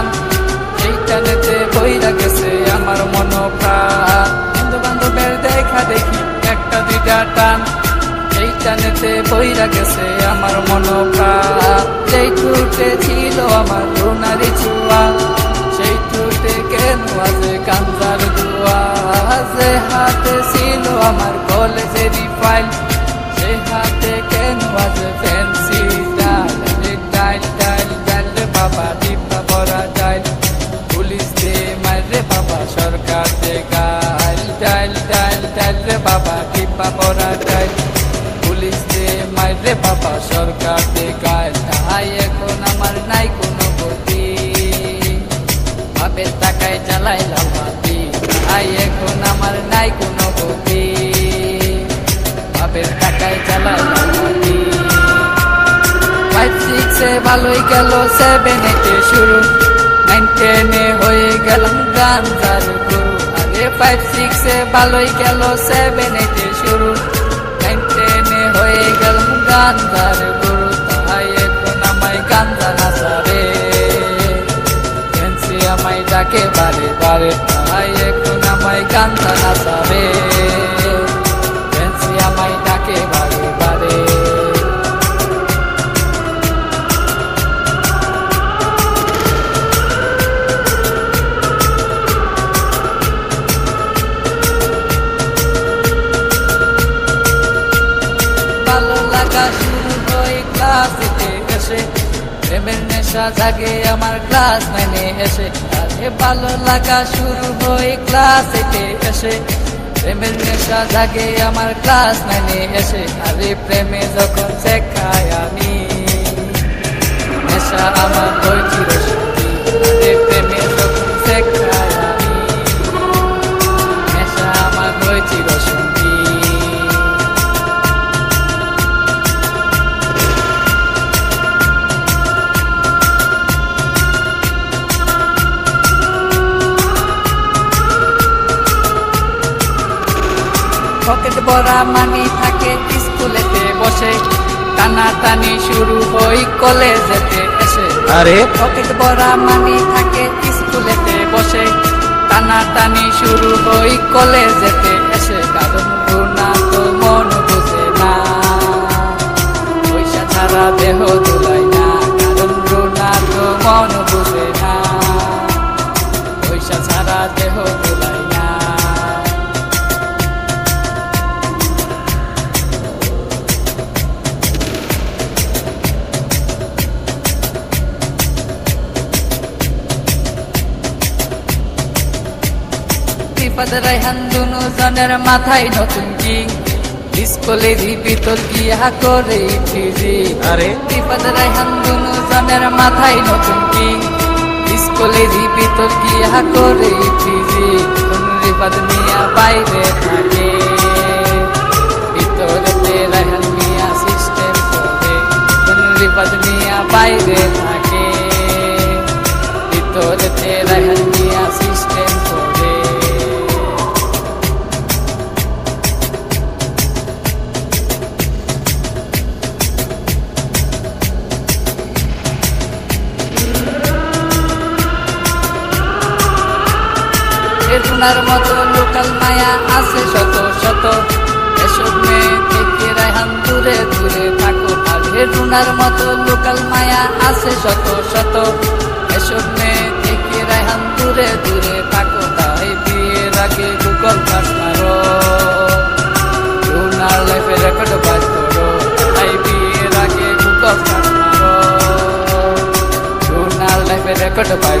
টান এই টানেতে বইরা গেছে আমার মন প্রাণ বন্ধু বান্ধবের দেখা দেখি একটা দুইটা টান। এই টানেতে বইরা গেছে আমার মন প্রাণ যেই ছিল আমার সোনারি ছোঁয়া রে এখন আমার নাই কোনো গতি বাপের টাকায় চালাইলাম মাটি তাই এখন আমার নাই কোনো গতি বাপের টাকায় চালাইলাম মাটি ফাইভ সিক্সে ভালোই গেল সেভেন এইটে শুরু নাইন টেনে হয়ে গেলাম আগে ফাইভ সিক্সে ভালোই গেল সেভেন এইটে শুরু। নাইন টেনে হয়ে গেলাম গান্ধার গুরু তাই এখন আমায় গান জানা সারে ফ্যান্সি আমায় ডাকে বারে বারে, তাই এখন আমায় গান্ধা জানা ফ্যান্সি নেশা জাগে আমার ক্লাস নাইনে এসে। আরে ভালো লাগা শুরু হয় ক্লাসেতে এসে। প্রেমের নেশা জাগে আমার ক্লাস নাইনে এসে। আরে প্রেমে যখন শেখায় আমি, নেশা আমার হয়েছিল সত্যি। পকেট বরা মানি থাকে স্কুলেতে বসে। টানা টানি শুরু হই কলেজেতে এসে। আরে? পকেট বরা মানি থাকে স্কুলেতে বসে। টানা টানি শুরু হই কলেজেতে বিপদ রাইহান দুনু জনের মাথায় নতুন কি স্কুলে ভিতর গিয়া করে ফিজি আরে? বিপদ রাইহান দুনু জনের মাথায় নতুন কি স্কুলে ভিতর গিয়া করে ফিজি কোন বিপদ মিয়া বাইরে থাকে। ভিতরেতে রাইহান মিয়া সিস্টেম করে। কোন বিপদ মিয়া বাইরে থাকে। বেদনার মতো লোকাল মায়া আছে শত শত। এসব মেয়ে থেকে রায়হান দূরে দূরে থাকো। আর বেদনার মতো লোকাল মায়া আছে শত শত। এসব মেয়ে থেকে রায়হান দূরে দূরে থাকো। তাই বিয়ের আগে গুগল পাস মারো। রুনার লাইফে রেকর্ড বাজ করো তাই বিয়ের আগে গুগল পাস রুনার লাইফে রেকর্ড বাজ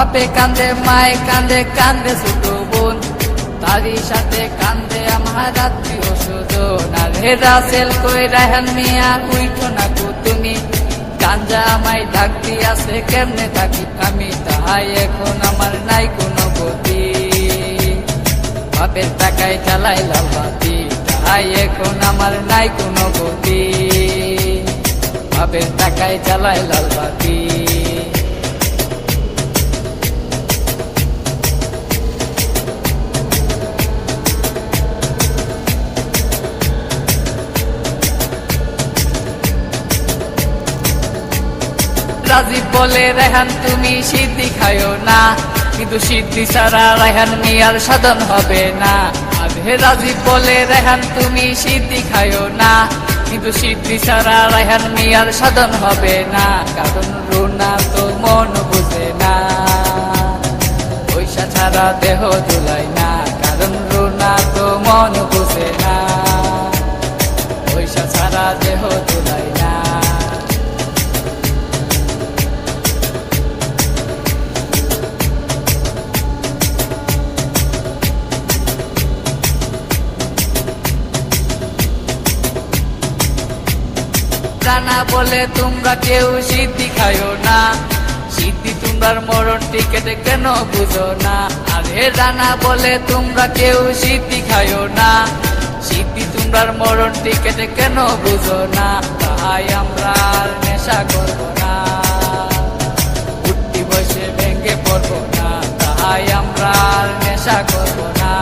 বাপে কান্দে, মায়ে কান্দে কান্দে ছোট বোন। তারই সাথে কান্দে আমার আত্মীয় স্বজন আর হে রাসেল কই রাহান মিয়া উইঠো না কো তুমি। গাঞ্জা আমায় ডাক দিয়াছে, কেমনে থাকি আমি? তাহাই এখন আমার নাই কোনো গতি। বাপের টাকায় চালাই লাল বাতি। তাহাই এখন আমার নাই কোনো গতি। বাপের টাকায় চালাই লাল বাতি। বলে, রেহান, তুমি সিদ্ধি খায়ো না। কিন্তু সিদ্ধি ছাড়া রেহান মিয়ার সাধন হবে না। আধে রাজীব বলে, রেহান, তুমি সিদ্ধি খায়ো না। কিন্তু সিদ্ধি ছাড়া রেহান মিয়ার সাধন হবে না। কারণ রুনা তো মন বুঝে না। পয়সা ছাড়া দেহ দুলাই না। কারণ রুনা তো মন বুঝে না। পয়সা ছাড়া দেহ জানা বলে তোমরা কেউ সিদ্ধি খায়ো না। সিদ্ধি তোমরার মরণ টিকেটে কেন বুঝো না। আর আরে জানা বলে তোমরা কেউ সিদ্ধি খায়ো না। সিদ্ধি তোমরার মরণ টিকেটে কেন বুঝো না। তাই আমরা আর নেশা করব না। উঠতি বসে ভেঙে পড়ব না। তাই আমরা আর নেশা করব না।